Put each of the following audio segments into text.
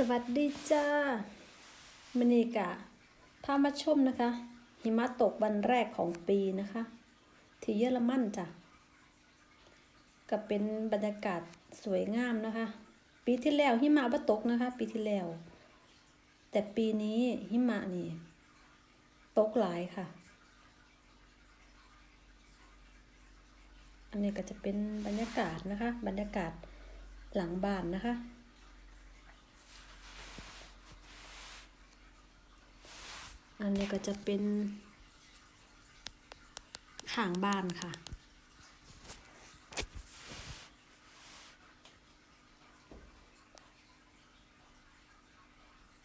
สวัสดีจ้ามินิกะพามาชมนะคะ หิมะตกวันแรกของปีนะคะ ที่เยอรมันจ้ะก็เป็นบรรยากาศสวยงามนะคะ ปีที่แล้วหิมะบ่ตกนะคะ ปีที่แล้ว แต่ปีนี้หิมะนี่ตกหลายค่ะ อันนี้ก็จะเป็นบรรยากาศนะคะ บรรยากาศหลังบ้านนะคะ อันนี้ก็จะเป็นข้างบ้านค่ะ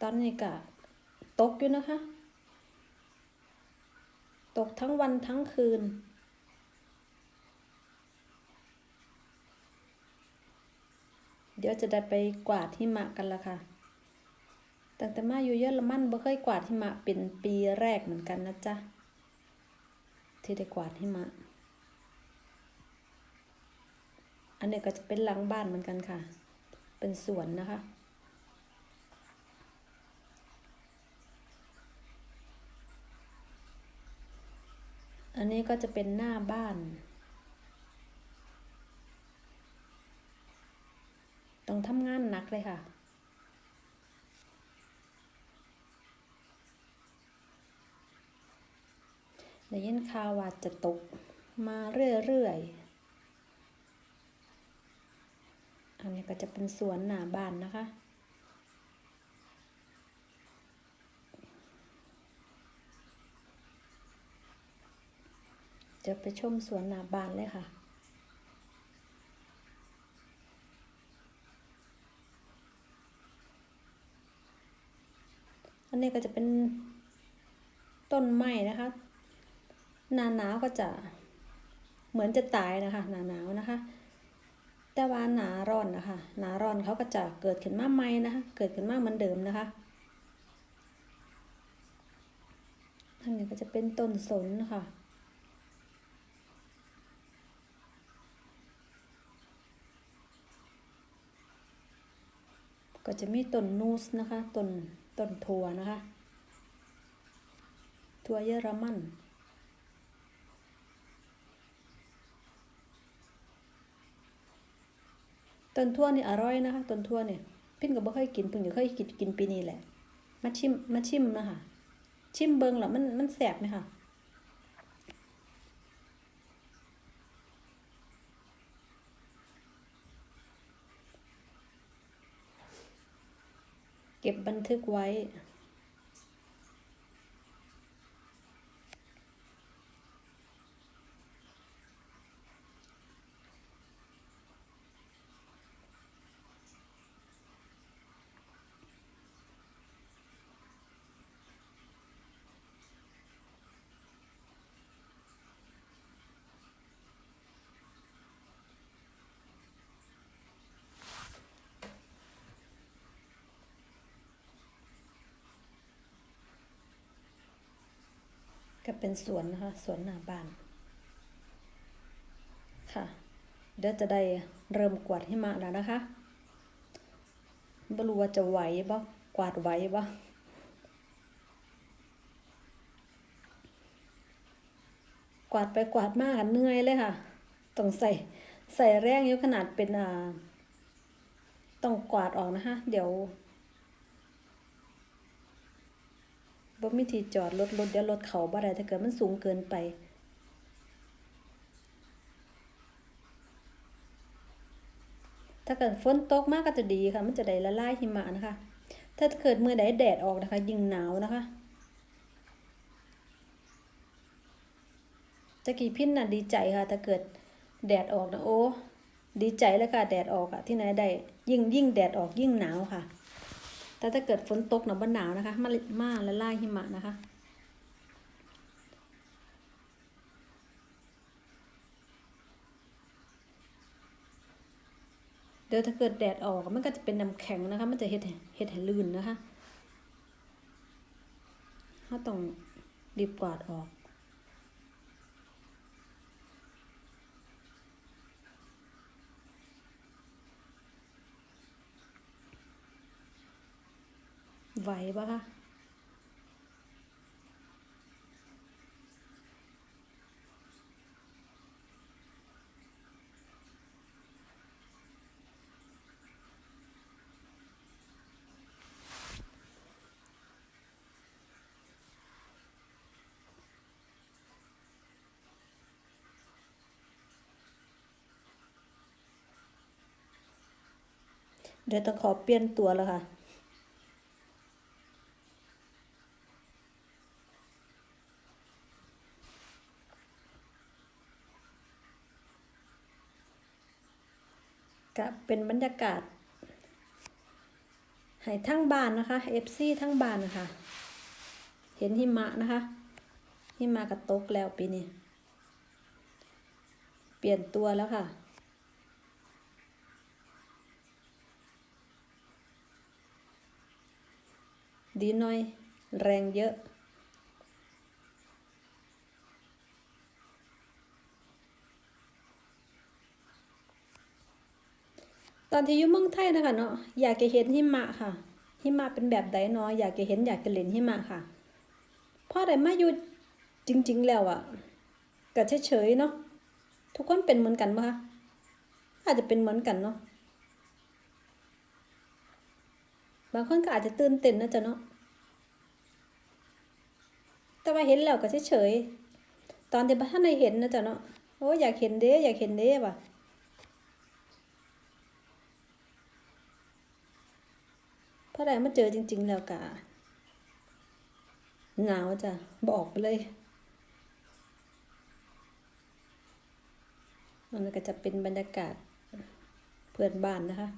ตอนนี้ก็ตกอยู่นะคะ ตกทั้งวันทั้งคืนเดี๋ยวจะได้ไปกวาดหิมะกันละค่ะ ตั้งแต่มาอยู่เยอรมันบ่เคยกวาดหิมะเป็นปีแรกเหมือนกันนะจ๊ะที่ได้กวาดหิมะ อันนี้ก็จะเป็นหลังบ้านเหมือนกันค่ะ เป็นสวนนะคะ อันนี้ก็จะเป็นหน้าบ้าน ต้องทำงานหนักเลยค่ะ ได้ยินข่าวว่าจะตกมาเรื่อยๆ อันนี้ก็จะเป็นสวนหน้าบ้านนะคะ จะไปชมสวนหน้าบ้านเลยค่ะอันนี้ก็จะเป็นต้นไม้นะคะ นาหนาวก็จะเหมือนจะตายนะคะหนาหนาวนะคะ แต่ว่าหนาร้อนนะคะหนาร้อนเขาก็จะเกิดขึ้นมากใหม่นะคะเกิดขึ้นมาเหมือนเดิมนะคะอันนี้ก็จะเป็นต้นสนค่ะก็จะมีต้นนูสนะคะต้นต้นถั่วนะคะถั่วเยอรมัน ต้นทั่วนี่อร่อยนะคะต้นทั่วเนี่ยพิ่นก็บ่เคยกินเพิ่งจะเคยกินกินปีนี้แหละ มาชิมมาชิมนะคะชิมเบิงแล้วมันมันแสบไหมคะเก็บบันทึกไว้ ก็เป็นสวนนะคะสวนหน้าบ้านค่ะ เดี๋ยวจะได้เริ่มกวาดใหิมะแล้วนะคะไม่รู้ว่าจะไหวบ่กวาดไหวบ่กวาดไปกวาดมากเหนื่อยเลยค่ะ ต้องใส่ใส่แรงเยอะขนาดเป็นอ่าต้องกวาดออกนะคะ เดี๋ยว บ่มีที่จอดรถรถเดี๋ยวรถเขาบ่ได้ถ้าเกิดมันสูงเกินไป ถ้าเกิดฝนตกมากก็จะดีค่ะ มันจะได้ละลายหิมะนะคะ ถ้าเกิดมือใดแดดออกนะคะ ยิ่งหนาวนะคะตะกี้พินน่ะดีใจค่ะ ถ้าเกิดแดดออกนะโอ้ดีใจเลยค่ะแดดออกอะที่ไหนได้ยิ่งยิ่งแดดออกยิ่งหนาวค่ะ แต่ถ้าเกิดฝนตกหนาบ่หนาวนะคะมามาและลาหิมะนะคะ เดี๋ยวถ้าเกิดแดดออกมันก็จะเป็นน้ำแข็งนะคะ มันจะเฮ็ดให้เฮ็ดให้ลื่นนะคะเราต้องรีบกวาดออก ไหวปะคะเดี๋ยวต้องขอเปลี่ยนตัวแล้วค่ะ ก็ เป็นบรรยากาศให้ทั้งบ้านนะคะ FC ทั้งบ้านนะคะ เห็นหิมะนะคะ หิมะกระตกแล้วปีนี้ เปลี่ยนตัวแล้วค่ะดีหน่อย แรงเยอะ ตอนที่อยู่เมืองไทยนะคะเนาะอยากจะเห็นหิมะค่ะ หิมะเป็นแบบใดเนาะอยากจะเห็นอยากจะเล่นหิมะค่ะพอได้มาอยู่จริง ๆ แล้วอะ่ะก็เฉยๆเนาะทุกคนเป็นเหมือนกันปะคะอาจจะเป็นเหมือนกันเนาะบางคนก็อาจจะตื่นเต้นนะจ๊ะเนาะแต่ว่าเห็นแล้วก็เฉยๆตอนที่บ้านในเห็นนะจ๊ะเนาะโอ้อยากเห็นเด้อยากเห็นเด้ว่ะ พอได้มาเจอจริง ๆ แล้วกะหนาวจ้ะบอกไปเลยมันก็จะเป็นบรรยากาศเพื่อนบ้านนะคะ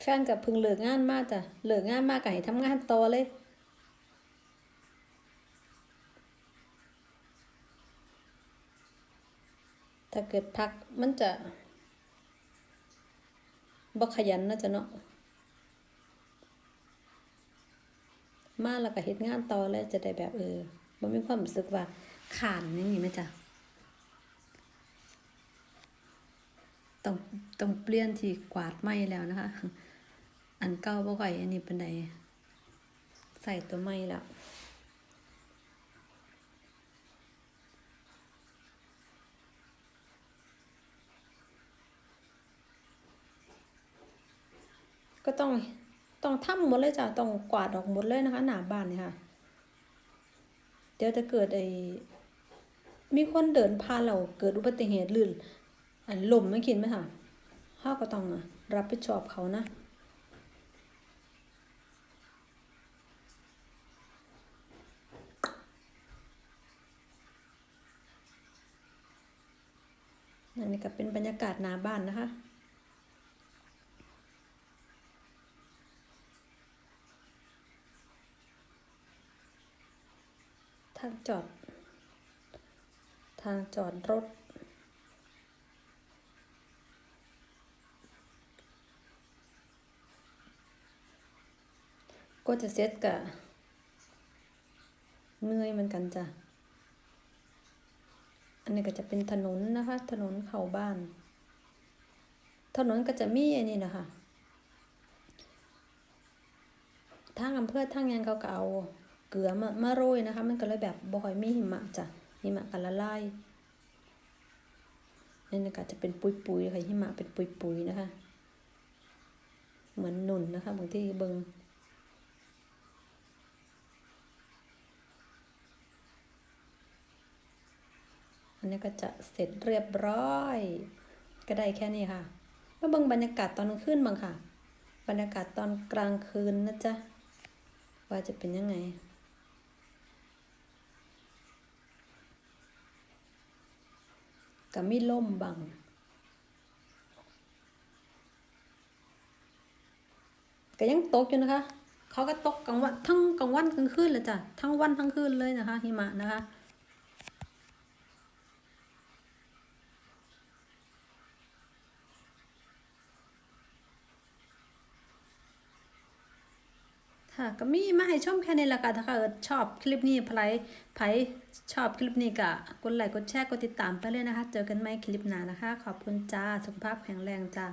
แฟนกับพึงเลิกงานมากจ้ะเลิกงานมากก็ให้ทำงานต่อเลย ถ้าเกิดพักมันจะบ่ขยันนะจ๊ะเนาะมาแล้วก็เฮ็ดงานต่อแล้วจะได้แบบเออบ่มีความรู้สึกว่าขานอย่างนี้ไหมจ๊ะต้องต้องเปลี่ยนที่กวาดไม้แล้วนะคะ อันเก่าบ่ค่อยอันนี้เปานใดใส่ตัวไม้แล้ว ก็ต้องต้องทำหมดเลยจ้ะต้องกวาดออกหมดเลยนะคะ หน้าบ้านเนี่ยค่ะ เดี๋ยวจะเกิดไอ้มีคนเดินผ่าเราเกิดอุบัติเหตุลื่นอันลมไม่คิดไหมค่ะเขาก็ต้องรับผิดชอบเขานะนั่นนี่ก็เป็นบรรยากาศหน้าบ้านนะคะ ทาง จอด ทางจอดรถ ก็จะเซ็ตกะเหนื่อยเหมือนกันจ้ะ อันนี้ก็จะเป็นถนนนะคะ ถนนเข้าบ้าน ถนนก็จะมีอันนี้นะคะทางอำเภอทางยังเขาก็เอา เกลือมามาโรยนะคะ มันก็เลยแบบบ่อยมีหิมะจ้ะหิมะกันละลายนี่นะก็จะเป็นปุยๆค่ะหิมะเป็นปุยๆนะคะ เหมือนหนุนนะคะบางที่เบิงอันนี้ก็จะเสร็จเรียบร้อย ก็ได้แค่นี้ค่ะมาเบิ่งบรรยากาศตอนกลางคืนบ้างค่ะ บรรยากาศตอนกลางคืนนะจ๊ะว่าจะเป็นยังไง ก็มีล่มบัง ก็ยังตกอยู่นะคะ เขาก็ตกกลางวันทั้งกลางวันกลางคืนเลยจ้ะ ทั้งวันทั้งคืนเลยนะคะหิมะนะคะ ค่ะ ก็มีมาให้ชมแค่นี้ละกันถ้าเกิดชอบคลิปนี้ไผไผชอบคลิปนี้ก็กดไลค์กดแชร์กดติดตามไปเลยนะคะ เจอกันใหม่คลิปหน้านะคะ ขอบคุณจ้า สุขภาพแข็งแรงจ้า